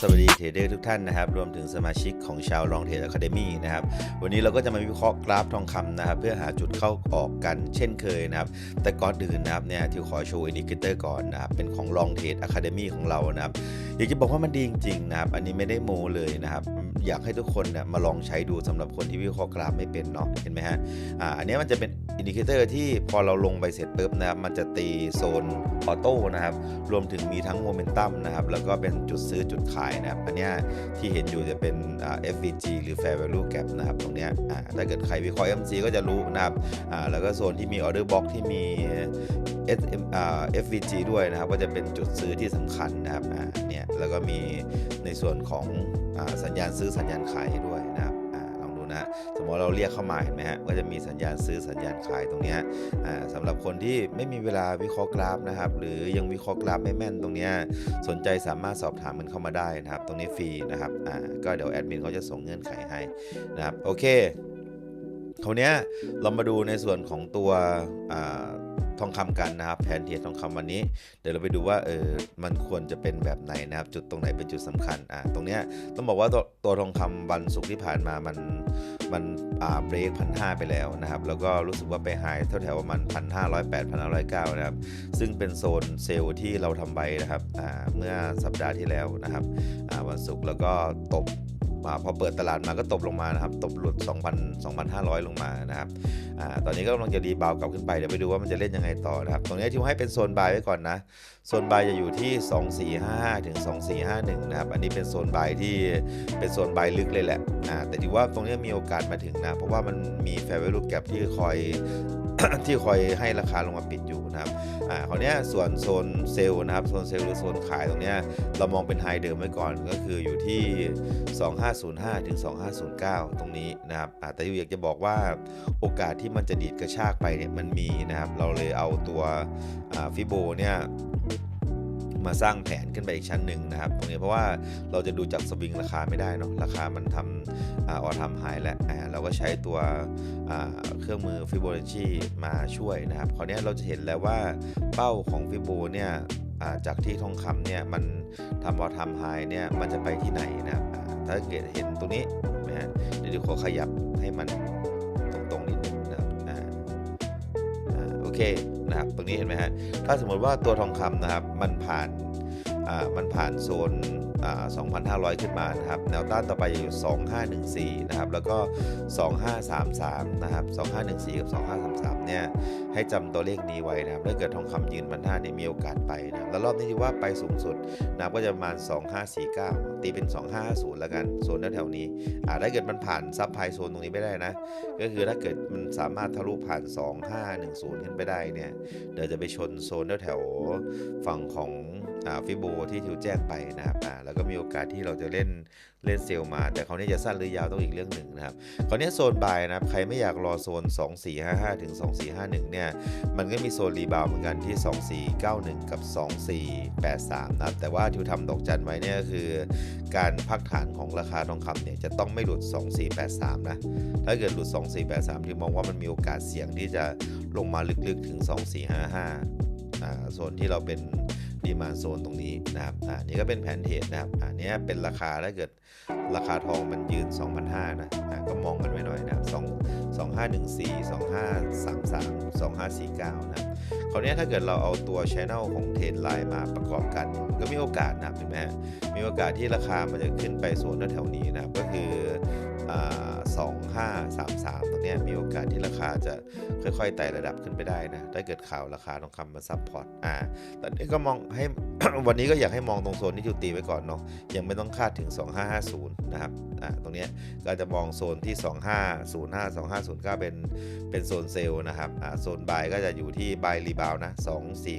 สวัสดีเทรดเดอร์ทุกท่านนะครับ รวมถึงสมาชิกของชาวลองเทรดอะคาเดมี่นะครับ วันนี้เราก็จะมาวิเคราะห์กราฟทองคำนะครับ เพื่อหาจุดเข้าออกกันเช่นเคยนะครับ แต่ก่อนอื่นนะครับเนี่ยที่ขอโชว์อินดิเคเตอร์ก่อนนะครับ เป็นของลองเทรดอะคาเดมี่ของเรานะครับ อยากจะบอกว่ามันดีจริงๆนะครับ อันนี้ไม่ได้โมเลยนะครับ อยากให้ทุกคนเนี่ยมาลองใช้ดูสำหรับคนที่วิเคราะห์กราฟไม่เป็นเนาะ เห็นไหมฮะ อ่า อันนี้มันจะเป็นอินดิเคเตอร์ที่พอเราลงไปเสร็จปุ๊บนะครับมันจะตีโซนออโต้นะครับ รวมถึงมีทั้งโมเมนตัมนะครับ แล้วก็เป็นจุดซื้อจุดขายนะครับอันนี้ที่เห็นอยู่จะเป็น FVG หรือ Fair Value Gap นะครับตรงนี้ถ้าเกิดใครวิเคราะห์ MC ก็จะรู้นะครับแล้วก็โซนที่มี Order Box ที่มี SM FVG ด้วยนะครับก็จะเป็นจุดซื้อที่สำคัญนะครับเนี่ยแล้วก็มีในส่วนของอสัญญาณซื้อสัญญาณขายให้ด้วยนะครับะสมมติเราเรียกเข้ามาเห็นไหมฮะก็จะมีสัญญาณซื้อสัญญาณขายตรงนี้ยอ่าสำหรับคนที่ไม่มีเวลาวิเคราะห์กราฟนะครับ หรือยังวิเคราะห์กราฟไม่แม่นตรงนี้สนใจสามารถสอบถามมันเข้ามาได้นะครับ ตรงนี้ฟรีนะครับอ่าก็เดี๋ยวแอดมินเขาจะส่งเงื่อนไขให้นะครับโอเคคราวนี้เรามาดูในส่วนของตัวอ่า ทองคำกันนะครับแผนเทียนทองคำวันนี้ เดี๋ยวเราไปดูว่าเออมันควรจะเป็นแบบไหนนะครับ จุดตรงไหนเป็นจุดสำคัญอ่าตรงเนี้ยต้องบอกว่าตัวตัวทองคำวันศุกร์ที่ผ่านมามันมันอ่าเบรกพันห้าไปแล้วนะครับ แล้วก็รู้สึกว่าไปหายแถวๆประมาณพันห้าร้อยแปดพันห้าร้อยเก้านะครับ ซึ่งเป็นโซนเซลล์ที่เราทำไว้นะครับอ่าเมื่อสัปดาห์ที่แล้วนะครับอ่าวันศุกร์แล้วก็ตบ พอเปิดตลาดมาก็ตบลงมานะครับ ตบหลุด 2,000 2,500 ลงมานะครับอตอนนี้ก็กำลังจะรีบาวกลับขึ้นไป เดี๋ยวไปดูว่ามันจะเล่นยังไงต่อนะครับ ตรงนี้ที่ให้เป็นโซนบายไว้ก่อนนะ โซนบายจะอยู่ที่ 2455 ถึง 2451 นะครับ อันนี้เป็นโซนบายที่เป็นโซนบายลึกเลยแหละอ่าแต่ถือว่าตรงนี้มีโอกาสมาถึงนะ เพราะว่ามันมีแฟร์ value gap ที่คอย ที่คอยให้ราคาลงมาปิดอยู่นะครับอ่าคราวนี้ส่วนโซนเซลล์นะครับโซนเซลล์หรือโซนขายตรงเนี้ยเรามองเป็นไฮเดิมไว้ก่อนก็คืออยู่ที่ 2505 ถึง 2509 ตรงนี้นะครับอ่าแต่อยู่อยากจะบอกว่าโอกาสที่มันจะดีดกระชากไปเนี่ยมันมีนะครับเราเลยเอาตัวฟิโบเนี่ย มาสร้างแผนขึ้นไปอีกชั้นหนึ่งนะครับตรงนี้เพราะว่าเราจะดูจากสวิงราคาไม่ได้เนาะราคามันทำออทำหายแล้วเราก็ใช้ตัวเครื่องมือฟิโบนัชชีมาช่วยนะครับคราวนี้เราจะเห็นแล้วว่าเป้าของฟิโบเนี่ยจากที่ทองคำเนี่ยมันทำออทำไฮเนี่ยมันจะไปที่ไหนนะครับถ้าเกิดเห็นตรงนี้นไหมฮะเดี๋ยวขอขยับให้มันตรงๆนิดนึงนะครับโอเค นะครับ ตรงนี้เห็นไหมฮะ ถ้าสมมติว่าตัวทองคำนะครับ มันผ่าน มันผ่านโซนอ่า2,500 ขึ้นมานะครับ แนวต้านต่อไปจะอยู่ 2514 นะครับ แล้วก็ 2533 นะครับ 2514 กับ 2533 เนี่ย ให้จำตัวเลขนี้ไว้นะครับ ถ้าเกิดทองคำยืนพันห้าเนี่ยมีโอกาสไปนะ แล้วรอบนี้ที่ว่าไปสูงสุดนะครับก็จะประมาณ 2549 ตีเป็น 2550 แล้วกัน โซนแถวๆนี้อ่าถ้าเกิดมันผ่านซับไพโซนตรงนี้ไม่ได้นะ ก็คือถ้าเกิดมันสามารถทะลุผ่าน 2510 ขึ้นไปได้เนี่ย เดี๋ยวจะไปชนโซนแถวๆฝั่งของ ฟิโบที่ทิวแจ้งไปนะครับอ่าแล้วก็มีโอกาสที่เราจะเล่นเล่นเซลมา แต่คราวนี้จะสั้นหรือยาวต้องอีกเรื่องหนึ่งนะครับคราวนี้โซนบายนะครับใครไม่อยากรอโซน 2455 ถึง 2451 เนี่ย มันก็มีโซนรีบาวเหมือนกันที่ 2491 กับ 2483 นะครับ แต่ว่าทิวทำดอกจันไว้เนี่ยก็คือการพักฐานของราคาทองคำเนี่ยจะต้องไม่หลุด 2483 นะ ถ้าเกิดหลุด 2483ที่มองว่ามันมีโอกาสเสี่ยงที่จะลงมาลึกๆถึง 2455 อ่า โซนที่เราเป็น ดีมาโซนตรงนี้นะครับอ่านี่ก็เป็นแผนเทรดนะครับอ่านี้เป็นราคาถ้าเกิดราคาทองมันยืน 2,500นะอ่าก็มองกันไว้หน่อยนะครับ2 2514 2533 2549นะครับคราวนี้ถ้าเกิดเราเอาตัว Channel ของเทรนไลน์มาประกอบกัน ก็มีโอกาสนะเห็นไหมมีโอกาสที่ราคามันจะขึ้นไปโซนแถวนี้นะก็คืออ่า2533 ตรงนี้มีโอกาสที่ราคาจะค่อยๆไต่ระดับขึ้นไปได้นะ ถ้าเกิดข่าวราคาทองคำมาซับพอร์ต อ่า ตอนนี้ก็มองให้วันนี้ก็อยากให้มองตรงโซนที่จุตีไว้ก่อนเนาะยังไม่ต้องคาดถึง 2550 นะครับอ่าตรงนี้ก็จะมองโซนที่ 2505 2509 เป็นเป็นโซนเซลล์นะครับอ่าโซนบายก็จะอยู่ที่บายรีบาวนะ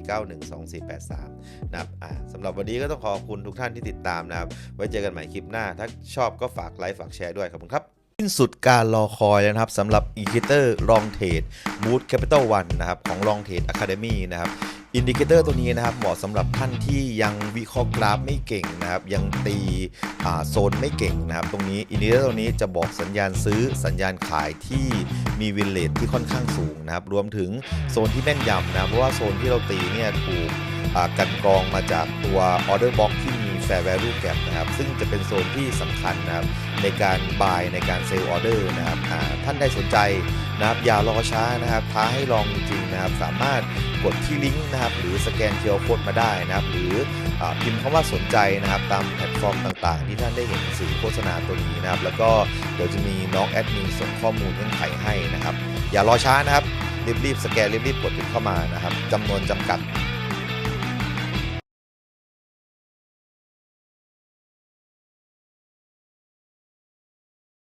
2491 2483 นะครับอ่าสำหรับวันนี้ก็ต้องขอบคุณทุกท่านที่ติดตามนะครับ ไว้เจอกันใหม่คลิปหน้า ถ้าชอบก็ฝากไลค์ฝากแชร์ด้วยขอบคุณครับ นสุดการรอคอยแล้วนะครับสำหรับอินดิเคเตอร์ลองเทรด Mood Capital One นะครับของ Long Trade Academy นะครับอินดิเคเตอร์ตัวนี้นะครับเหมาะสำหรับท่านที่ยังวิเคราะห์กราฟไม่เก่งนะครับ ยังตีโซนไม่เก่งนะครับ ตรงนี้อินดิเคเตอร์ตัวนี้จะบอกสัญญาณซื้อสัญญาณขายที่มีวินเลทที่ค่อนข้างสูงนะครับ รวมถึงโซนที่แม่นยำนะเพราะว่าโซนที่เราตีเนี่ยถูกกันกรองมาจากตัว Order Box ที่ fair value gap นะครับ ซึ่งจะเป็นโซนที่สำคัญนะครับ ในการ buy ในการ sell order นะครับท่านได้สนใจนะครับอย่ารอช้านะครับ ท้าให้ลองจริงๆนะครับ สามารถกดที่ลิงก์นะครับ หรือสแกน QR Code มาได้นะครับ หรืออพิมพ์คำว่าสนใจนะครับ ตามแพลตฟอร์มต่างๆ ที่ท่านได้เห็นสื่อโฆษณาตัวนี้นะครับ แล้วก็เดี๋ยวจะมีน้องแอดมินส่งข้อมูลเงื่อนไขให้นะครับ อย่ารอช้านะครับรีบๆสแกนรีบๆกดติดเข้ามานะครับจำนวนจำกัด